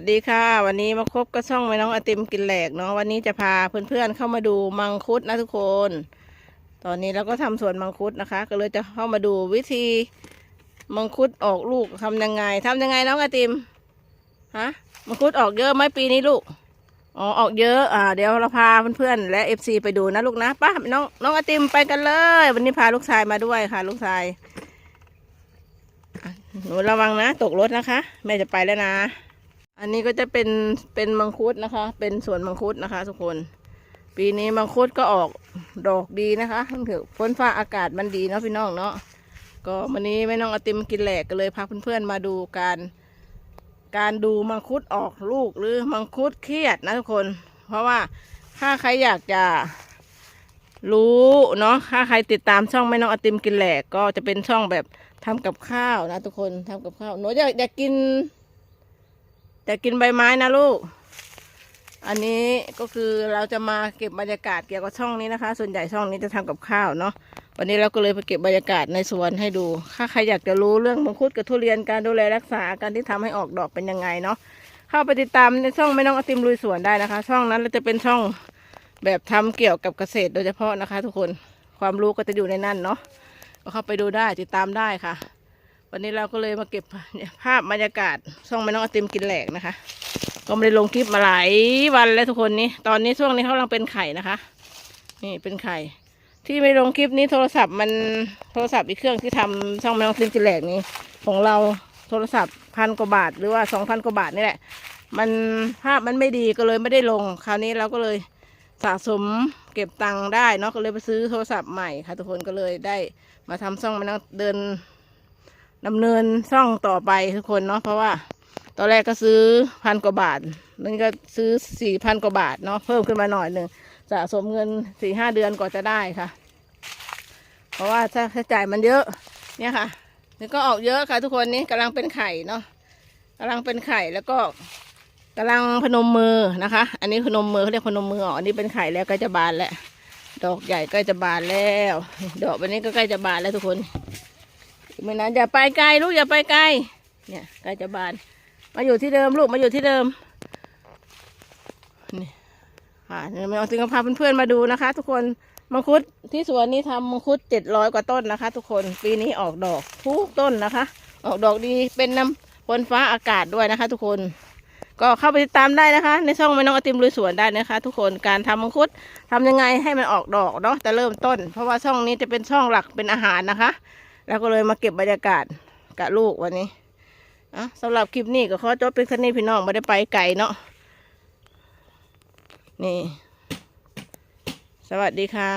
วัสดีค่ะ วันนี้มาพบกับช่องแม่น้องอติมกินแหลกเนาะวันนี้จะพาเพื่อนๆเข้ามาดูมังคุดนะทุกคน ตอนนี้เราก็ทำสวนมังคุดนะคะ ก็เลยจะเข้ามาดูวิธีมังคุดออกลูกทำยังไงทำยังไงน้องอติมฮะมังคุดออกเยอะไหมปีนี้ลูกอ๋อออกเยอะอ่าเดี๋ยวเราพาเพื่อนๆและเอฟซีไปดูนะลูกนะป้าน้องน้องอติมไปกันเลย วันนี้พาลูกชายมาด้วยค่ะ ลูกชายหนูระวังนะ ตกรถนะคะ แม่จะไปแล้วนะ อันนี้ก็จะเป็นเป็นมังคุดนะคะ เป็นสวนมังคุดนะคะทุกคน ปีนี้มังคุดก็ออกดอกดีนะคะถือฝนฟ้าอากาศมันดีเนาะพี่น้องเนาะก็วันนี้แม่น้องอติมกินแหลกก็เลยพาเพื่อนๆมาดูการ การดูมังคุดออกลูกหรือมังคุดเครียดนะทุกคน เพราะว่าถ้าใครอยากจะรู้เนาะถ้าใครติดตามช่องแม่น้องอติมกินแหลกก็จะเป็นช่องแบบทำกับข้าวนะทุกคนทำกับข้าวหนูอยากอยากกิน แต่กินใบไม้นะลูก อันนี้ก็คือเราจะมาเก็บบรรยากาศเกี่ยวกับช่องนี้นะคะ ส่วนใหญ่ช่องนี้จะทำกับข้าวเนาะ วันนี้เราก็เลยไปเก็บบรรยากาศในสวนให้ดู ถ้าใครอยากจะรู้เรื่องมังคุดกับทุเรียนการดูแลรักษาการที่ทำให้ออกดอกเป็นยังไงเนาะ เข้าไปติดตามในช่องไม่น้องอติมลุยสวนได้นะคะ ช่องนั้นเราจะเป็นช่องแบบทำเกี่ยวกับเกษตรโดยเฉพาะนะคะ ทุกคน ความรู้ก็จะอยู่ในนั้นเนาะ ก็เข้าไปดูได้ติดตามได้ค่ะ วันนี้เราก็เลยมาเก็บภาพบรรยากาศช่องแม่น้องไอติมกินแหลกนะคะ ก็ไม่ได้ลงคลิปมาหลายวันแล้วทุกคนนี้ ตอนนี้ช่วงนี้เขากำลังเป็นไข่นะคะ นี่เป็นไข่ ที่ไม่ลงคลิปนี้โทรศัพท์มันโทรศัพท์อีกเครื่องที่ทำช่องแม่น้องไอติมกินแหลกนี้ ของเราโทรศัพท์พันกว่าบาทหรือว่าสองพันกว่าบาทนี่แหละ มันภาพมันไม่ดีก็เลยไม่ได้ลง คราวนี้เราก็เลยสะสมเก็บตังค์ได้เนาะก็เลยไปซื้อโทรศัพท์ใหม่ค่ะ ทุกคนก็เลยได้มาทำช่องแม่น้องเดิน ดำเนินช่องต่อไปทุกคนเนาะเพราะว่าตอนแรกก็ซื้อพันกว่าบาทนั่นก็ซื้อสี่พันกว่าบาทเนาะเพิ่มขึ้นมาหน่อยหนึ่งสะสมเงินสี่ห้าเดือนกว่าจะได้ค่ะ เพราะว่าถ้าใช้จ่ายมันเยอะ เนี่ยค่ะนี่ก็ออกเยอะค่ะ ทุกคนนี่กำลังเป็นไข่เนาะกำลังเป็นไข่แล้วก็กำลังพนมมือนะคะ อันนี้พนมมือเขาเรียกพนมมืออออันนี้เป็นไข่แล้วใกล้จะบานแล้วดอกใหญ่ใกล้จะบานแล้ว ดอกแบบนี้ก็ใกล้จะบานแล้วทุกคน ไม่นานอย่าไปไกลลูกอย่าไปไกล เนี่ยใกล้จะบาน มาอยู่ที่เดิมลูกมาอยู่ที่เดิม นี่ค่ะเดี๋ยวแม่เอาสิงพาเพื่อนๆมาดูนะคะ ทุกคนมังคุดที่สวนนี้ทำมังคุดเจ็ดร้อยกว่าต้นนะคะ ทุกคนปีนี้ออกดอกทุกต้นนะคะ ออกดอกดีเป็นน้ำฝนฟ้าอากาศด้วยนะคะ ทุกคน ก็เข้าไปติดตามได้นะคะ ในช่องแม่น้องอติมลุยสวนได้นะคะ ทุกคนการทำมังคุดทำยังไงให้มันออกดอกเนาะแต่เริ่มต้น เพราะว่าช่องนี้จะเป็นช่องหลักเป็นอาหารนะคะ แล้วก็เลยมาเก็บบรรยากาศกับลูกวันนี้อะสำหรับคลิปนี้ก็ขอจบเป็นแค่นี้พี่น้องไม่ได้ไปไกลเนาะนี่ สวัสดีค่ะ